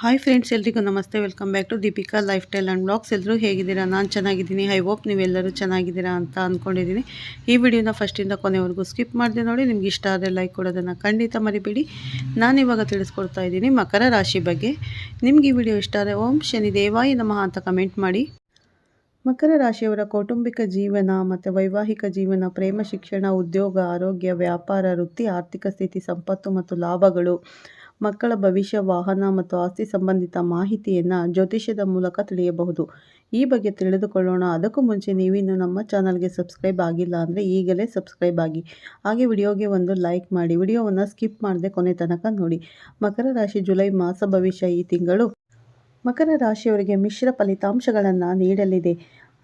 Hi friends ಎಲ್ರಿಗೂ ನಮಸ್ತೆ. Welcome back to Deepika lifestyle and blogs ಎಲ್ಲರೂ ಹೇಗಿದ್ದೀರಾ? ನಾನು ಚೆನ್ನಾಗಿದ್ದೀನಿ. ಐ ಹೋಪ್ ನೀವೆಲ್ಲರೂ ಚೆನ್ನಾಗಿದ್ದೀರಾ ಅಂತ ಅಂದ್ಕೊಂಡಿದ್ದೀನಿ ಈ ವಿಡಿಯೋನ ಫಸ್ಟಿಂದ ಕೊನೆವರೆಗೂ ಸ್ಕಿಪ್ ಮಾಡಿದೆ ನೋಡಿ. ನಿಮ್ಗೆ ಇಷ್ಟ ಆದರೆ ಲೈಕ್ ಕೊಡೋದನ್ನು ಖಂಡಿತ ಮರಿಬೇಡಿ. ನಾನಿವಾಗ ತಿಳಿಸ್ಕೊಡ್ತಾ ಇದ್ದೀನಿ ಮಕರ ರಾಶಿ ಬಗ್ಗೆ. ನಿಮ್ಗೆ ಈ ವಿಡಿಯೋ ಇಷ್ಟ ಆದರೆ ಓಂ ಶನಿ ದೇವಾಯ ನಮಃ ಅಂತ ಕಮೆಂಟ್ ಮಾಡಿ. ಮಕರ ರಾಶಿಯವರ ಕೌಟುಂಬಿಕ ಜೀವನ ಮತ್ತು ವೈವಾಹಿಕ ಜೀವನ, ಪ್ರೇಮ, ಶಿಕ್ಷಣ, ಉದ್ಯೋಗ, ಆರೋಗ್ಯ, ವ್ಯಾಪಾರ, ವೃತ್ತಿ, ಆರ್ಥಿಕ ಸ್ಥಿತಿ, ಸಂಪತ್ತು ಮತ್ತು ಲಾಭಗಳು. ಮಕ್ಕಳ ಭವಿಷ್ಯ, ವಾಹನ ಮತ್ತು ಆಸ್ತಿ ಸಂಬಂಧಿತ ಮಾಹಿತಿಯನ್ನು ಜ್ಯೋತಿಷ್ಯದ ಮೂಲಕ ತಿಳಿಯಬಹುದು. ಈ ಬಗ್ಗೆ ತಿಳಿದುಕೊಳ್ಳೋಣ. ಅದಕ್ಕೂ ಮುಂಚೆ ನೀವಿನ್ನು ನಮ್ಮ ಚಾನಲ್ಗೆ ಸಬ್ಸ್ಕ್ರೈಬ್ ಆಗಿಲ್ಲ ಅಂದರೆ ಈಗಲೇ ಸಬ್ಸ್ಕ್ರೈಬ್ ಆಗಿ. ಹಾಗೆ ವಿಡಿಯೋಗೆ ಒಂದು ಲೈಕ್ ಮಾಡಿ. ವಿಡಿಯೋವನ್ನು ಸ್ಕಿಪ್ ಮಾಡದೆ ಕೊನೆ ತನಕ ನೋಡಿ. ಮಕರ ರಾಶಿ ಜುಲೈ ಮಾಸ ಭವಿಷ್ಯ ಈ ತಿಂಗಳು ಮಕರ ರಾಶಿಯವರಿಗೆ ಮಿಶ್ರ ಫಲಿತಾಂಶಗಳನ್ನು ನೀಡಲಿದೆ.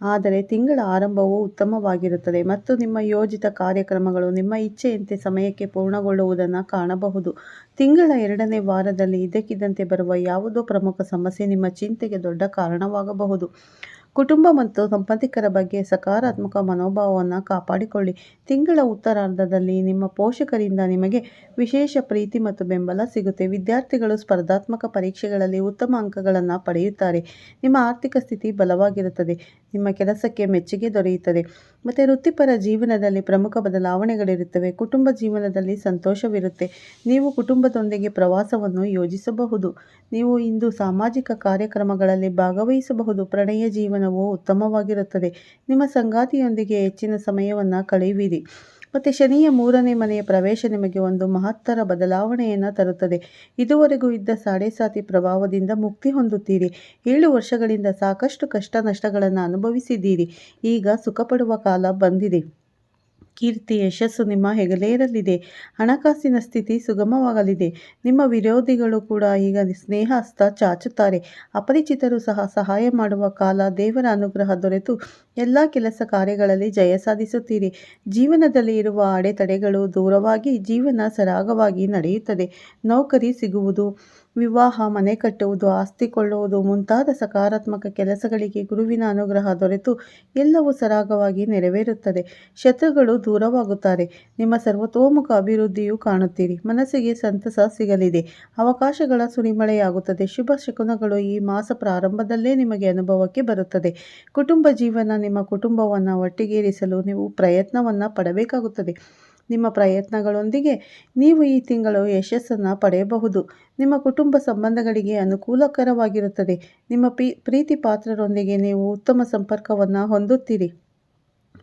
ಆದರೆ ತಿಂಗಳ ಆರಂಭವು ಉತ್ತಮವಾಗಿರುತ್ತದೆ. ಮತ್ತು ನಿಮ್ಮ ಯೋಜಿತ ಕಾರ್ಯಕ್ರಮಗಳು ನಿಮ್ಮ ಇಚ್ಛೆಯಂತೆ ಸಮಯಕ್ಕೆ ಪೂರ್ಣಗೊಳ್ಳುವುದನ್ನು ಕಾಣಬಹುದು. ತಿಂಗಳ ಎರಡನೇ ವಾರದಲ್ಲಿ ಇದ್ದಕ್ಕಿದ್ದಂತೆ ಬರುವ ಯಾವುದೋ ಪ್ರಮುಖ ಸಮಸ್ಯೆ ನಿಮ್ಮ ಚಿಂತೆಗೆ ದೊಡ್ಡ ಕಾರಣವಾಗಬಹುದು. ಕುಟುಂಬ ಮತ್ತು ಸಂಬಂಧಿಕರ ಬಗ್ಗೆ ಸಕಾರಾತ್ಮಕ ಮನೋಭಾವವನ್ನು ಕಾಪಾಡಿಕೊಳ್ಳಿ. ತಿಂಗಳ ಉತ್ತರಾರ್ಧದಲ್ಲಿ ನಿಮ್ಮ ಪೋಷಕರಿಂದ ನಿಮಗೆ ವಿಶೇಷ ಪ್ರೀತಿ ಮತ್ತು ಬೆಂಬಲ ಸಿಗುತ್ತೆ. ವಿದ್ಯಾರ್ಥಿಗಳು ಸ್ಪರ್ಧಾತ್ಮಕ ಪರೀಕ್ಷೆಗಳಲ್ಲಿ ಉತ್ತಮ ಅಂಕಗಳನ್ನು ಪಡೆಯುತ್ತಾರೆ. ನಿಮ್ಮ ಆರ್ಥಿಕ ಸ್ಥಿತಿ ಬಲವಾಗಿರುತ್ತದೆ. ನಿಮ್ಮ ಕೆಲಸಕ್ಕೆ ಮೆಚ್ಚುಗೆ ದೊರೆಯುತ್ತದೆ. ಮತ್ತು ವೃತ್ತಿಪರ ಜೀವನದಲ್ಲಿ ಪ್ರಮುಖ ಬದಲಾವಣೆಗಳಿರುತ್ತವೆ. ಕುಟುಂಬ ಜೀವನದಲ್ಲಿ ಸಂತೋಷವಿರುತ್ತೆ. ನೀವು ಕುಟುಂಬದೊಂದಿಗೆ ಪ್ರವಾಸವನ್ನು ಯೋಜಿಸಬಹುದು. ನೀವು ಇಂದು ಸಾಮಾಜಿಕ ಕಾರ್ಯಕ್ರಮಗಳಲ್ಲಿ ಭಾಗವಹಿಸಬಹುದು. ಪ್ರಣಯ ಜೀವನವು ಉತ್ತಮವಾಗಿರುತ್ತದೆ. ನಿಮ್ಮ ಸಂಗಾತಿಯೊಂದಿಗೆ ಹೆಚ್ಚಿನ ಸಮಯವನ್ನು ಕಳೆಯುವಿರಿ. ಮತ್ತು ಶನಿಯ ಮೂರನೇ ಮನೆಯ ಪ್ರವೇಶ ನಿಮಗೆ ಒಂದು ಮಹತ್ತರ ಬದಲಾವಣೆಯನ್ನು ತರುತ್ತದೆ. ಇದುವರೆಗೂ ಇದ್ದ ಸಾಡೆ ಸಾತಿ ಪ್ರಭಾವದಿಂದ ಮುಕ್ತಿ ಹೊಂದುತ್ತೀರಿ. ಏಳು ವರ್ಷಗಳಿಂದ ಸಾಕಷ್ಟು ಕಷ್ಟ ನಷ್ಟಗಳನ್ನು ಅನುಭವಿಸಿದ್ದೀರಿ. ಈಗ ಸುಖಪಡುವ ಕಾಲ ಬಂದಿದೆ. ಕೀರ್ತಿ, ಯಶಸ್ಸು ನಿಮ್ಮ ಹೆಗಲೇರಲಿದೆ. ಹಣಕಾಸಿನ ಸ್ಥಿತಿ ಸುಗಮವಾಗಲಿದೆ. ನಿಮ್ಮ ವಿರೋಧಿಗಳು ಕೂಡ ಈಗ ಸ್ನೇಹ ಹಸ್ತ ಚಾಚುತ್ತಾರೆ. ಅಪರಿಚಿತರು ಸಹ ಸಹಾಯ ಮಾಡುವ ಕಾಲ ದೇವರ ಅನುಗ್ರಹ ದೊರೆತು. ಎಲ್ಲ ಕೆಲಸ ಕಾರ್ಯಗಳಲ್ಲಿ ಜಯ ಸಾಧಿಸುತ್ತೀರಿ. ಜೀವನದಲ್ಲಿ ಇರುವ ಅಡೆತಡೆಗಳು ದೂರವಾಗಿ ಜೀವನ ಸರಾಗವಾಗಿ ನಡೆಯುತ್ತದೆ. ನೌಕರಿ ಸಿಗುವುದು ವಿವಾಹ, ಮನೆ ಕಟ್ಟುವುದು, ಆಸ್ತಿ ಕೊಳ್ಳುವುದು ಮುಂತಾದ ಸಕಾರಾತ್ಮಕ ಕೆಲಸಗಳಿಗೆ ಗುರುವಿನ ಅನುಗ್ರಹ ದೊರೆತು ಎಲ್ಲವೂ ಸರಾಗವಾಗಿ ನೆರವೇರುತ್ತದೆ. ಶತ್ರುಗಳು ದೂರವಾಗುತ್ತಾರೆ. ನಿಮ್ಮ ಸರ್ವತೋಮುಖ ಅಭಿವೃದ್ಧಿಯು ಕಾಣುತ್ತೀರಿ. ಮನಸ್ಸಿಗೆ ಸಂತಸ ಸಿಗಲಿದೆ. ಅವಕಾಶಗಳ ಸುರಿಮಳೆಯಾಗುತ್ತದೆ. ಶುಭ ಶಕುನಗಳು ಈ ಮಾಸ ಪ್ರಾರಂಭದಲ್ಲೇ ನಿಮಗೆ ಅನುಭವಕ್ಕೆ ಬರುತ್ತದೆ. ಕುಟುಂಬ ಜೀವನ ನಿಮ್ಮ ಕುಟುಂಬವನ್ನು ಒಟ್ಟಿಗೇರಿಸಲು ನೀವು ಪ್ರಯತ್ನವನ್ನು ಪಡಬೇಕಾಗುತ್ತದೆ. ನಿಮ್ಮ ಪ್ರಯತ್ನಗಳೊಂದಿಗೆ ನೀವು ಈ ತಿಂಗಳು ಯಶಸ್ಸನ್ನು ಪಡೆಯಬಹುದು. ನಿಮ್ಮ ಕುಟುಂಬ ಸಂಬಂಧಗಳಿಗೆ ಅನುಕೂಲಕರವಾಗಿರುತ್ತದೆ. ನಿಮ್ಮ ಪ್ರೀತಿ ಪಾತ್ರರೊಂದಿಗೆ ನೀವು ಉತ್ತಮ ಸಂಪರ್ಕವನ್ನು ಹೊಂದುತ್ತೀರಿ.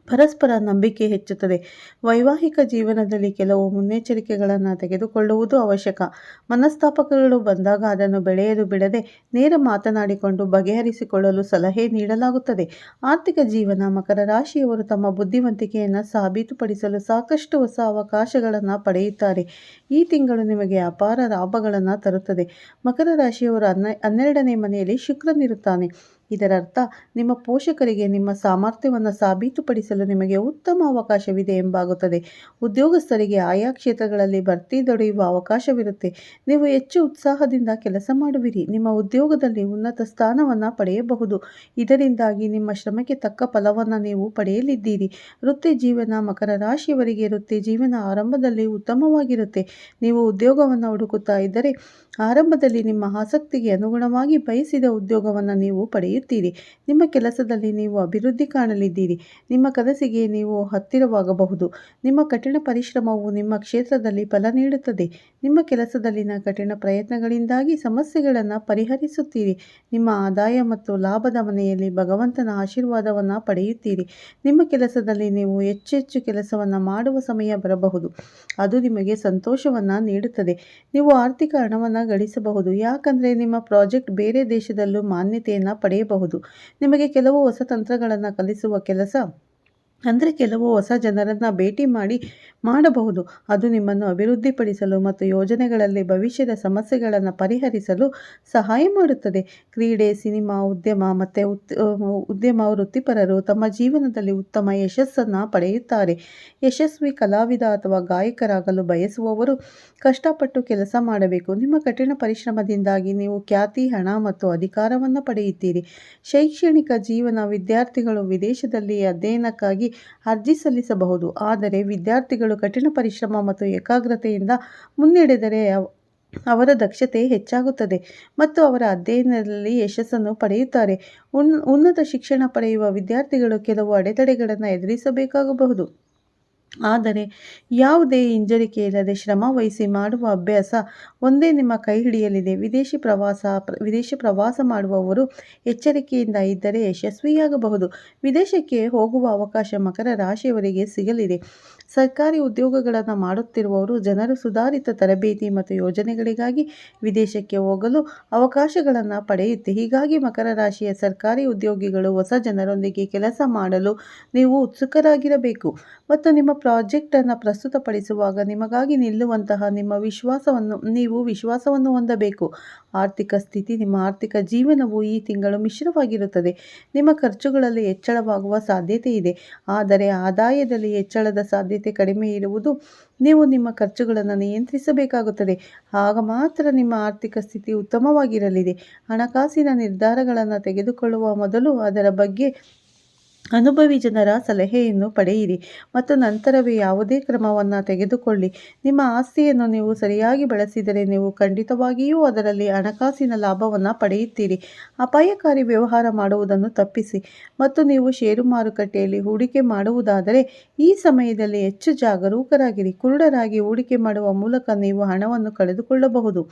ಪರಸ್ಪರ ನಂಬಿಕೆ ಹೆಚ್ಚುತ್ತದೆ. ವೈವಾಹಿಕ ಜೀವನದಲ್ಲಿ ಕೆಲವು ಮುನ್ನೆಚ್ಚರಿಕೆಗಳನ್ನು ತೆಗೆದುಕೊಳ್ಳುವುದು ಅವಶ್ಯಕ. ಮನಸ್ತಾಪಕಗಳು ಬಂದಾಗ ಅದನ್ನು ಬೆಳೆಯಲು ಬಿಡದೆ ನೇರ ಮಾತನಾಡಿಕೊಂಡು ಬಗೆಹರಿಸಿಕೊಳ್ಳಲು ಸಲಹೆ ನೀಡಲಾಗುತ್ತದೆ. ಆರ್ಥಿಕ ಜೀವನ ಮಕರ ರಾಶಿಯವರು ತಮ್ಮ ಬುದ್ಧಿವಂತಿಕೆಯನ್ನು ಸಾಬೀತುಪಡಿಸಲು ಸಾಕಷ್ಟು ಹೊಸ ಅವಕಾಶಗಳನ್ನು ಪಡೆಯುತ್ತಾರೆ. ಈ ತಿಂಗಳು ನಿಮಗೆ ಅಪಾರ ಲಾಭಗಳನ್ನು ತರುತ್ತದೆ. ಮಕರ ರಾಶಿಯವರು ಹನ್ನ, ಹನ್ನೆರಡನೇ ಮನೆಯಲ್ಲಿ ಶುಕ್ರನಿರುತ್ತಾನೆ ಇದರರ್ಥ, ನಿಮ್ಮ ಪೋಷಕರಿಗೆ ನಿಮ್ಮ ಸಾಮರ್ಥ್ಯವನ್ನು ಸಾಬೀತುಪಡಿಸಲು ನಿಮಗೆ ಉತ್ತಮ ಅವಕಾಶವಿದೆ ಎಂಬಾಗುತ್ತದೆ. ಉದ್ಯೋಗಸ್ಥರಿಗೆ ಆಯಾ ಕ್ಷೇತ್ರಗಳಲ್ಲಿ ಭರ್ತಿ ದೊರೆಯುವ ಅವಕಾಶವಿರುತ್ತೆ. ನೀವು ಹೆಚ್ಚು ಉತ್ಸಾಹದಿಂದ ಕೆಲಸ ಮಾಡುವಿರಿ. ನಿಮ್ಮ ಉದ್ಯೋಗದಲ್ಲಿ ಉನ್ನತ ಸ್ಥಾನವನ್ನು ಪಡೆಯಬಹುದು. ಇದರಿಂದಾಗಿ ನಿಮ್ಮ ಶ್ರಮಕ್ಕೆ ತಕ್ಕ ಫಲವನ್ನು ನೀವು ಪಡೆಯಲಿದ್ದೀರಿ. ವೃತ್ತಿ ಜೀವನ ಮಕರ ರಾಶಿಯವರಿಗೆ ವೃತ್ತಿ ಜೀವನ ಆರಂಭದಲ್ಲಿ ಉತ್ತಮವಾಗಿರುತ್ತೆ. ನೀವು ಉದ್ಯೋಗವನ್ನು ಹುಡುಕುತ್ತಾ ಇದ್ದರೆ, ಆರಂಭದಲ್ಲಿ ನಿಮ್ಮ ಆಸಕ್ತಿಗೆ ಅನುಗುಣವಾಗಿ ಬಯಸಿದ ಉದ್ಯೋಗವನ್ನು ನೀವು ಪಡೆಯುತ್ತೀರಿ ನಿಮ್ಮ ಕೆಲಸದಲ್ಲಿ ನೀವು ಅಭಿವೃದ್ಧಿ ಕಾಣಲಿದ್ದೀರಿ. ನಿಮ್ಮ ಕನಸಿಗೆ ನೀವು ಹತ್ತಿರವಾಗಬಹುದು. ನಿಮ್ಮ ಕಠಿಣ ಪರಿಶ್ರಮವು ನಿಮ್ಮ ಕ್ಷೇತ್ರದಲ್ಲಿ ಫಲ ನೀಡುತ್ತದೆ. ನಿಮ್ಮ ಕೆಲಸದಲ್ಲಿನ ಕಠಿಣ ಪ್ರಯತ್ನಗಳಿಂದಾಗಿ ಸಮಸ್ಯೆಗಳನ್ನು ಪರಿಹರಿಸುತ್ತೀರಿ. ನಿಮ್ಮ ಆದಾಯ ಮತ್ತು ಲಾಭದ ಮನೆಯಲ್ಲಿ ಭಗವಂತನ ಆಶೀರ್ವಾದವನ್ನು ಪಡೆಯುತ್ತೀರಿ. ನಿಮ್ಮ ಕೆಲಸದಲ್ಲಿ ನೀವು ಹೆಚ್ಚೆಚ್ಚು ಕೆಲಸವನ್ನು ಮಾಡುವ ಸಮಯ ಬರಬಹುದು. ಅದು ನಿಮಗೆ ಸಂತೋಷವನ್ನು ನೀಡುತ್ತದೆ. ನೀವು ಆರ್ಥಿಕ ಹಣವನ್ನು ಗಳಿಸಬಹುದು. ಯಾಕಂದರೆ ನಿಮ್ಮ ಪ್ರಾಜೆಕ್ಟ್ ಬೇರೆ ದೇಶದಲ್ಲೂ ಮಾನ್ಯತೆಯನ್ನು ಪಡೆಯಬಹುದು. ನಿಮಗೆ ಕೆಲವು ಹೊಸ ತಂತ್ರಗಳನ್ನು ಕಲಿಸುವ ಕೆಲಸ ಅಂದರೆ ಕೆಲವು ಹೊಸ ಜನರನ್ನು ಭೇಟಿ ಮಾಡಿ ಮಾಡಬಹುದು. ಅದು ನಿಮ್ಮನ್ನು ಅಭಿವೃದ್ಧಿಪಡಿಸಲು ಮತ್ತು ಯೋಜನೆಗಳಲ್ಲಿ ಭವಿಷ್ಯದ ಸಮಸ್ಯೆಗಳನ್ನು ಪರಿಹರಿಸಲು ಸಹಾಯ ಮಾಡುತ್ತದೆ. ಕ್ರೀಡೆ, ಸಿನಿಮಾ, ಉದ್ಯಮ ಮತ್ತು ಉದ್ಯಮ ವೃತ್ತಿಪರರು ತಮ್ಮ ಜೀವನದಲ್ಲಿ ಉತ್ತಮ ಯಶಸ್ಸನ್ನು ಪಡೆಯುತ್ತಾರೆ. ಯಶಸ್ವಿ ಕಲಾವಿದ ಅಥವಾ ಗಾಯಕರಾಗಲು ಬಯಸುವವರು ಕಷ್ಟಪಟ್ಟು ಕೆಲಸ ಮಾಡಬೇಕು. ನಿಮ್ಮ ಕಠಿಣ ಪರಿಶ್ರಮದಿಂದಾಗಿ ನೀವು ಖ್ಯಾತಿ, ಹಣ ಮತ್ತು ಅಧಿಕಾರವನ್ನು ಪಡೆಯುತ್ತೀರಿ. ಶೈಕ್ಷಣಿಕ ಜೀವನ ವಿದ್ಯಾರ್ಥಿಗಳು ವಿದೇಶದಲ್ಲಿ ಅಧ್ಯಯನಕ್ಕಾಗಿ ಅರ್ಜಿ ಸಲ್ಲಿಸಬಹುದು. ಆದರೆ ವಿದ್ಯಾರ್ಥಿಗಳು ಕಠಿಣ ಪರಿಶ್ರಮ ಮತ್ತು ಏಕಾಗ್ರತೆಯಿಂದ ಮುನ್ನಡೆದರೆ ಅವರ ದಕ್ಷತೆ ಹೆಚ್ಚಾಗುತ್ತದೆ ಮತ್ತು ಅವರ ಅಧ್ಯಯನದಲ್ಲಿ ಯಶಸ್ಸನ್ನು ಪಡೆಯುತ್ತಾರೆ. ಉನ್, ಉನ್ನತ ಶಿಕ್ಷಣ ಪಡೆಯುವ ವಿದ್ಯಾರ್ಥಿಗಳು ಕೆಲವು ಅಡೆತಡೆಗಳನ್ನು ಎದುರಿಸಬೇಕಾಗಬಹುದು. ಆದರೆ ಯಾವುದೇ ಹಿಂಜರಿಕೆ ಇಲ್ಲದೆ ಶ್ರಮ ವಹಿಸಿ ಮಾಡುವ ಅಭ್ಯಾಸ ಒಂದೇ ನಿಮ್ಮ ಕೈ ಹಿಡಿಯಲಿದೆ ವಿದೇಶಿ ಪ್ರವಾಸ ವಿದೇಶಿ ಪ್ರವಾಸ ಮಾಡುವವರು ಎಚ್ಚರಿಕೆಯಿಂದ ಇದ್ದರೆ ಯಶಸ್ವಿಯಾಗಬಹುದು. ವಿದೇಶಕ್ಕೆ ಹೋಗುವ ಅವಕಾಶ ಮಕರ ರಾಶಿಯವರಿಗೆ ಸಿಗಲಿದೆ. ಸರ್ಕಾರಿ ಉದ್ಯೋಗಗಳನ್ನು ಮಾಡುತ್ತಿರುವವರು ಜನರು ಸುಧಾರಿತ ತರಬೇತಿ ಮತ್ತು ಯೋಜನೆಗಳಿಗಾಗಿ ವಿದೇಶಕ್ಕೆ ಹೋಗಲು ಅವಕಾಶಗಳನ್ನು ಪಡೆಯುತ್ತೆ. ಹೀಗಾಗಿ ಮಕರ ರಾಶಿಯ ಸರ್ಕಾರಿ ಉದ್ಯೋಗಿಗಳು ಹೊಸ ಜನರೊಂದಿಗೆ ಕೆಲಸ ಮಾಡಲು ನೀವು ಉತ್ಸುಕರಾಗಿರಬೇಕು. ಮತ್ತು ನಿಮ್ಮ ಪ್ರಾಜೆಕ್ಟನ್ನು ಪ್ರಸ್ತುತಪಡಿಸುವಾಗ ನಿಮಗಾಗಿ ನಿಲ್ಲುವಂತಹ ನಿಮ್ಮ ವಿಶ್ವಾಸವನ್ನು, ನೀವು ವಿಶ್ವಾಸವನ್ನು ಹೊಂದಬೇಕು. ಆರ್ಥಿಕ ಸ್ಥಿತಿ, ನಿಮ್ಮ ಆರ್ಥಿಕ ಜೀವನವು ಈ ತಿಂಗಳು ಮಿಶ್ರವಾಗಿರುತ್ತದೆ. ನಿಮ್ಮ ಖರ್ಚುಗಳಲ್ಲಿ ಹೆಚ್ಚಳವಾಗುವ ಸಾಧ್ಯತೆ ಇದೆ. ಆದರೆ ಆದಾಯದಲ್ಲಿ ಹೆಚ್ಚಳದ ಸಾಧ್ಯತೆ ಕಡಿಮೆ ಇರುವುದು ನೀವು ನಿಮ್ಮ ಖರ್ಚುಗಳನ್ನು ನಿಯಂತ್ರಿಸಬೇಕಾಗುತ್ತದೆ. ಆಗ ಮಾತ್ರ ನಿಮ್ಮ ಆರ್ಥಿಕ ಸ್ಥಿತಿ ಉತ್ತಮವಾಗಿರಲಿದೆ. ಹಣಕಾಸಿನ ನಿರ್ಧಾರಗಳನ್ನು ತೆಗೆದುಕೊಳ್ಳುವ ಮೊದಲು ಅದರ ಬಗ್ಗೆ ಅನುಭವಿ ಜನರ ಸಲಹೆಯನ್ನು ಪಡೆಯಿರಿ ಮತ್ತು ನಂತರವೇ ಯಾವುದೇ ಕ್ರಮವನ್ನು ತೆಗೆದುಕೊಳ್ಳಿ. ನಿಮ್ಮ ಆಸ್ತಿಯನ್ನು ನೀವು ಸರಿಯಾಗಿ ಬಳಸಿದರೆ ನೀವು ಖಂಡಿತವಾಗಿಯೂ ಅದರಲ್ಲಿ ಹಣಕಾಸಿನ ಲಾಭವನ್ನು ಪಡೆಯುತ್ತೀರಿ. ಅಪಾಯಕಾರಿ ವ್ಯವಹಾರ ಮಾಡುವುದನ್ನು ತಪ್ಪಿಸಿ ಮತ್ತು ನೀವು ಷೇರು ಮಾರುಕಟ್ಟೆಯಲ್ಲಿ ಹೂಡಿಕೆ ಮಾಡುವುದಾದರೆ ಈ ಸಮಯದಲ್ಲಿ ಹೆಚ್ಚು ಜಾಗರೂಕರಾಗಿರಿ. ಕುರುಡರಾಗಿ ಹೂಡಿಕೆ ಮಾಡುವ ಮೂಲಕ ನೀವು ಹಣವನ್ನು ಕಳೆದುಕೊಳ್ಳಬಹುದು.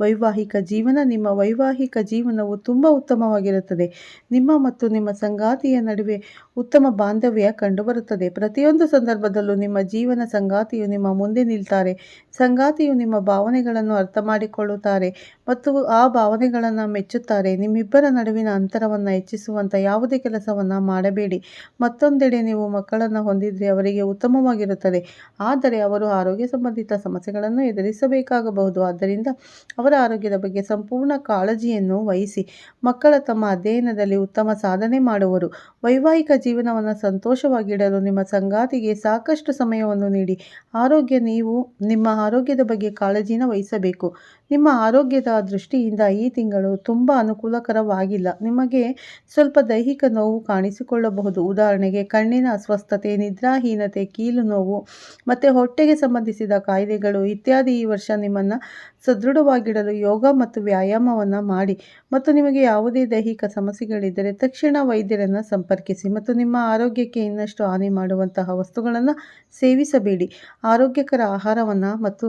ವೈವಾಹಿಕ ಜೀವನ, ನಿಮ್ಮ ವೈವಾಹಿಕ ಜೀವನವು ತುಂಬ ಉತ್ತಮವಾಗಿರುತ್ತದೆ. ನಿಮ್ಮ ಮತ್ತು ನಿಮ್ಮ ಸಂಗಾತಿಯ ನಡುವೆ ಉತ್ತಮ ಬಾಂಧವ್ಯ ಕಂಡುಬರುತ್ತದೆ. ಪ್ರತಿಯೊಂದು ಸಂದರ್ಭದಲ್ಲೂ ನಿಮ್ಮ ಜೀವನ ಸಂಗಾತಿಯು ನಿಮ್ಮ ಮುಂದೆ ನಿಲ್ತಾರೆ. ಸಂಗಾತಿಯು ನಿಮ್ಮ ಭಾವನೆಗಳನ್ನು ಅರ್ಥ ಮಾಡಿಕೊಳ್ಳುತ್ತಾರೆ ಮತ್ತು ಆ ಭಾವನೆಗಳನ್ನು ಮೆಚ್ಚುತ್ತಾರೆ. ನಿಮ್ಮಿಬ್ಬರ ನಡುವಿನ ಅಂತರವನ್ನು ಹೆಚ್ಚಿಸುವಂಥ ಯಾವುದೇ ಕೆಲಸವನ್ನು ಮಾಡಬೇಡಿ. ಮತ್ತೊಂದೆಡೆ ನೀವು ಮಕ್ಕಳನ್ನು ಹೊಂದಿದ್ರೆ ಅವರಿಗೆ ಉತ್ತಮವಾಗಿರುತ್ತದೆ. ಆದರೆ ಅವರು ಆರೋಗ್ಯ ಸಂಬಂಧಿತ ಸಮಸ್ಯೆಗಳನ್ನು ಎದುರಿಸಬೇಕಾಗಬಹುದು. ಆದ್ದರಿಂದ ಅವರ ಆರೋಗ್ಯದ ಬಗ್ಗೆ ಸಂಪೂರ್ಣ ಕಾಳಜಿಯನ್ನು ವಹಿಸಿ ಮಕ್ಕಳ ತಮ್ಮ ಅಧ್ಯಯನದಲ್ಲಿ ಉತ್ತಮ ಸಾಧನೆ ಮಾಡುವರು. ವೈವಾಹಿಕ ಜೀವನವನ್ನು ಸಂತೋಷವಾಗಿಡಲು ನಿಮ್ಮ ಸಂಗಾತಿಗೆ ಸಾಕಷ್ಟು ಸಮಯವನ್ನು ನೀಡಿ. ಆರೋಗ್ಯ ನೀವು ನಿಮ್ಮ ಆರೋಗ್ಯದ ಬಗ್ಗೆ ಕಾಳಜಿನ ವಹಿಸಬೇಕು. ನಿಮ್ಮ ಆರೋಗ್ಯದ ದೃಷ್ಟಿಯಿಂದ ಈ ತಿಂಗಳು ತುಂಬ ಅನುಕೂಲಕರವಾಗಿಲ್ಲ. ನಿಮಗೆ ಸ್ವಲ್ಪ ದೈಹಿಕ ನೋವು ಕಾಣಿಸಿಕೊಳ್ಳಬಹುದು. ಉದಾಹರಣೆಗೆ ಕಣ್ಣಿನ ಅಸ್ವಸ್ಥತೆ, ನಿದ್ರಾಹೀನತೆ, ಕೀಲು ನೋವು, ಮತ್ತು ಹೊಟ್ಟೆಗೆ ಸಂಬಂಧಿಸಿದ ಕಾಯಿಲೆಗಳು ಇತ್ಯಾದಿ ಈ ವರ್ಷ ನಿಮ್ಮನ್ನು ಸದೃಢವಾಗಿಡಲು ಯೋಗ ಮತ್ತು ವ್ಯಾಯಾಮವನ್ನು ಮಾಡಿ ಮತ್ತು ನಿಮಗೆ ಯಾವುದೇ ದೈಹಿಕ ಸಮಸ್ಯೆಗಳಿದ್ದರೆ ತಕ್ಷಣ ವೈದ್ಯರನ್ನು ಸಂಪರ್ಕಿಸಿ ಮತ್ತು ನಿಮ್ಮ ಆರೋಗ್ಯಕ್ಕೆ ಇನ್ನಷ್ಟು ಹಾನಿ ಮಾಡುವಂತಹ ವಸ್ತುಗಳನ್ನು ಸೇವಿಸಬೇಡಿ. ಆರೋಗ್ಯಕರ ಆಹಾರವನ್ನು ಮತ್ತು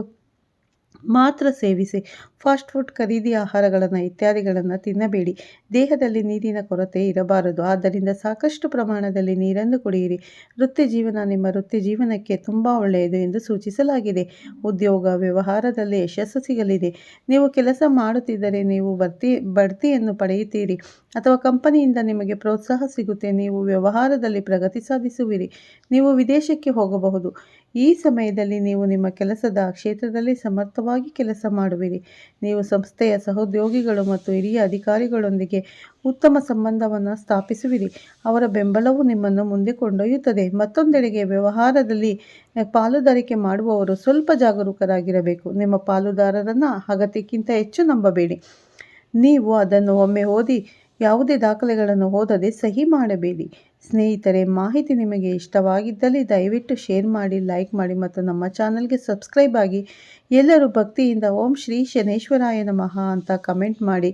ಮಾತ್ರ ಸೇವಿಸಿ. ಫಾಸ್ಟ್ ಫುಡ್, ಖರೀದಿ ಆಹಾರಗಳನ್ನು ಇತ್ಯಾದಿಗಳನ್ನು ತಿನ್ನಬೇಡಿ. ದೇಹದಲ್ಲಿ ನೀರಿನ ಕೊರತೆ ಇರಬಾರದು. ಆದ್ದರಿಂದ ಸಾಕಷ್ಟು ಪ್ರಮಾಣದಲ್ಲಿ ನೀರನ್ನು ಕುಡಿಯಿರಿ. ವೃತ್ತಿ ಜೀವನ ನಿಮ್ಮ ವೃತ್ತಿ ಜೀವನಕ್ಕೆ ತುಂಬ ಒಳ್ಳೆಯದು ಎಂದು ಸೂಚಿಸಲಾಗಿದೆ. ಉದ್ಯೋಗ, ವ್ಯವಹಾರದಲ್ಲಿ ಯಶಸ್ಸು ಸಿಗಲಿದೆ. ನೀವು ಕೆಲಸ ಮಾಡುತ್ತಿದ್ದರೆ ನೀವು ಬರ್ತಿ, ಬಡ್ತಿಯನ್ನು ಪಡೆಯುತ್ತೀರಿ. ಅಥವಾ ಕಂಪನಿಯಿಂದ ನಿಮಗೆ ಪ್ರೋತ್ಸಾಹ ಸಿಗುತ್ತೆ. ನೀವು ವ್ಯವಹಾರದಲ್ಲಿ ಪ್ರಗತಿ ಸಾಧಿಸುವಿರಿ. ನೀವು ವಿದೇಶಕ್ಕೆ ಹೋಗಬಹುದು. ಈ ಸಮಯದಲ್ಲಿ ನೀವು ನಿಮ್ಮ ಕೆಲಸದ ಕ್ಷೇತ್ರದಲ್ಲಿ ಸಮರ್ಥವಾಗಿ ಕೆಲಸ ಮಾಡುವಿರಿ. ನೀವು ಸಂಸ್ಥೆಯ ಸಹೋದ್ಯೋಗಿಗಳು ಮತ್ತು ಹಿರಿಯ ಅಧಿಕಾರಿಗಳೊಂದಿಗೆ ಉತ್ತಮ ಸಂಬಂಧವನ್ನು ಸ್ಥಾಪಿಸುವಿರಿ. ಅವರ ಬೆಂಬಲವು ನಿಮ್ಮನ್ನು ಮುಂದೆ ಕೊಂಡೊಯ್ಯುತ್ತದೆ. ಮತ್ತೊಂದೆಡೆಗೆ ವ್ಯವಹಾರದಲ್ಲಿ ಪಾಲುದಾರಿಕೆ ಮಾಡುವವರು ಸ್ವಲ್ಪ ಜಾಗರೂಕರಾಗಿರಬೇಕು. ನಿಮ್ಮ ಪಾಲುದಾರರನ್ನು ಅಗತ್ಯಕ್ಕಿಂತ ಹೆಚ್ಚು ನಂಬಬೇಡಿ. ನೀವು ಅದನ್ನು ಒಮ್ಮೆ ಓದಿ ಯಾವುದೇ ದಾಖಲೆಗಳನ್ನು ಓದದೆ ಸಹಿ ಮಾಡಬೇಡಿ. ಸ್ನೇಹಿತರೆ, ಮಾಹಿತಿ ನಿಮಗೆ ಇಷ್ಟವಾಗಿದ್ದಲ್ಲಿ ದಯವಿಟ್ಟು ಶೇರ್ ಮಾಡಿ ಲೈಕ್ ಮಾಡಿ ಮತ್ತು ನಮ್ಮ ಚಾನಲ್ಗೆ ಸಬ್ಸ್ಕ್ರೈಬ್ ಆಗಿ ಎಲ್ಲರೂ ಭಕ್ತಿಯಿಂದ ಓಂ ಶ್ರೀ ಶನೇಶ್ವರಾಯ ನಮಃ ಅಂತ ಕಮೆಂಟ್ ಮಾಡಿ.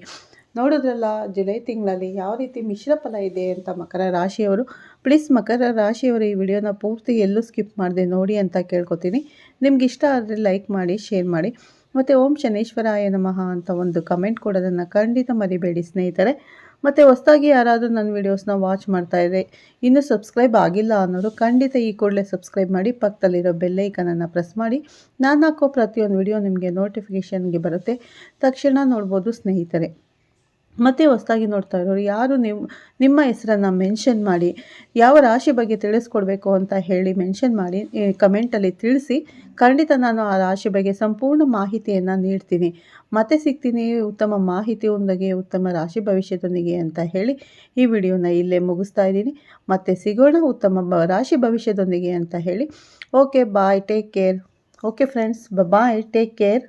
ನೋಡೋದ್ರಲ್ಲ, ಜುಲೈ ತಿಂಗಳಲ್ಲಿ ಯಾವ ರೀತಿ ಮಿಶ್ರ ಫಲ ಇದೆ ಅಂತ ಮಕರ ರಾಶಿಯವರು ಪ್ಲೀಸ್ ಮಕರ ರಾಶಿಯವರು ಈ ವಿಡಿಯೋನ ಪೂರ್ತಿ ಎಲ್ಲೂ ಸ್ಕಿಪ್ ಮಾಡಿದೆ ನೋಡಿ ಅಂತ ಕೇಳ್ಕೊತೀನಿ. ನಿಮ್ಗೆ ಇಷ್ಟ ಆದರೆ ಲೈಕ್ ಮಾಡಿ ಶೇರ್ ಮಾಡಿ ಮತ್ತು ಓಂ ಶನೇಶ್ವರಾಯ ನಮಃ ಅಂತ ಒಂದು ಕಮೆಂಟ್ ಕೊಡೋದನ್ನು ಖಂಡಿತ ಮರಿಬೇಡಿ ಸ್ನೇಹಿತರೆ. ಮತ್ತು ಹೊಸದಾಗಿ ಯಾರಾದರೂ ನನ್ನ ವೀಡಿಯೋಸ್ನ ವಾಚ್ ಮಾಡ್ತಾ ಇದ್ದರೆ ಇನ್ನೂ ಸಬ್ಸ್ಕ್ರೈಬ್ ಆಗಿಲ್ಲ ಅನ್ನೋರು ಖಂಡಿತ ಈ ಕೂಡಲೇ ಸಬ್ಸ್ಕ್ರೈಬ್ ಮಾಡಿ ಪಕ್ಕದಲ್ಲಿರೋ ಬೆಲ್ಲೈಕನನ್ನು ಪ್ರೆಸ್ ಮಾಡಿ. ನಾನು ಹಾಕೋ ಪ್ರತಿಯೊಂದು ವಿಡಿಯೋ ನಿಮಗೆ ನೋಟಿಫಿಕೇಷನ್ಗೆ ಬರುತ್ತೆ. ತಕ್ಷಣ ನೋಡ್ಬೋದು ಸ್ನೇಹಿತರೆ. ಮತ್ತೆ ಹೊಸದಾಗಿ ನೋಡ್ತಾ ಇರೋರು ಯಾರು ನಿಮ್ಮ ನಿಮ್ಮ ಹೆಸರನ್ನು ಮೆನ್ಷನ್ ಮಾಡಿ, ಯಾವ ರಾಶಿ ಬಗ್ಗೆ ತಿಳಿಸ್ಕೊಡ್ಬೇಕು ಅಂತ ಹೇಳಿ ಮೆನ್ಷನ್ ಮಾಡಿ ಕಮೆಂಟಲ್ಲಿ ತಿಳಿಸಿ, ಖಂಡಿತ ನಾನು ಆ ರಾಶಿ ಬಗ್ಗೆ ಸಂಪೂರ್ಣ ಮಾಹಿತಿಯನ್ನು ನೀಡ್ತೀನಿ. ಮತ್ತೆ ಸಿಗ್ತೀನಿ ಉತ್ತಮ ಮಾಹಿತಿಯೊಂದಿಗೆ ಉತ್ತಮ ರಾಶಿ ಭವಿಷ್ಯದೊಂದಿಗೆ ಅಂತ ಹೇಳಿ ಈ ವಿಡಿಯೋನ ಇಲ್ಲೇ ಮುಗಿಸ್ತಾ ಇದ್ದೀನಿ. ಮತ್ತೆ ಸಿಗೋಣ ಉತ್ತಮ ರಾಶಿ ಭವಿಷ್ಯದೊಂದಿಗೆ ಅಂತ ಹೇಳಿ. Okay bye take care okay friends bye take care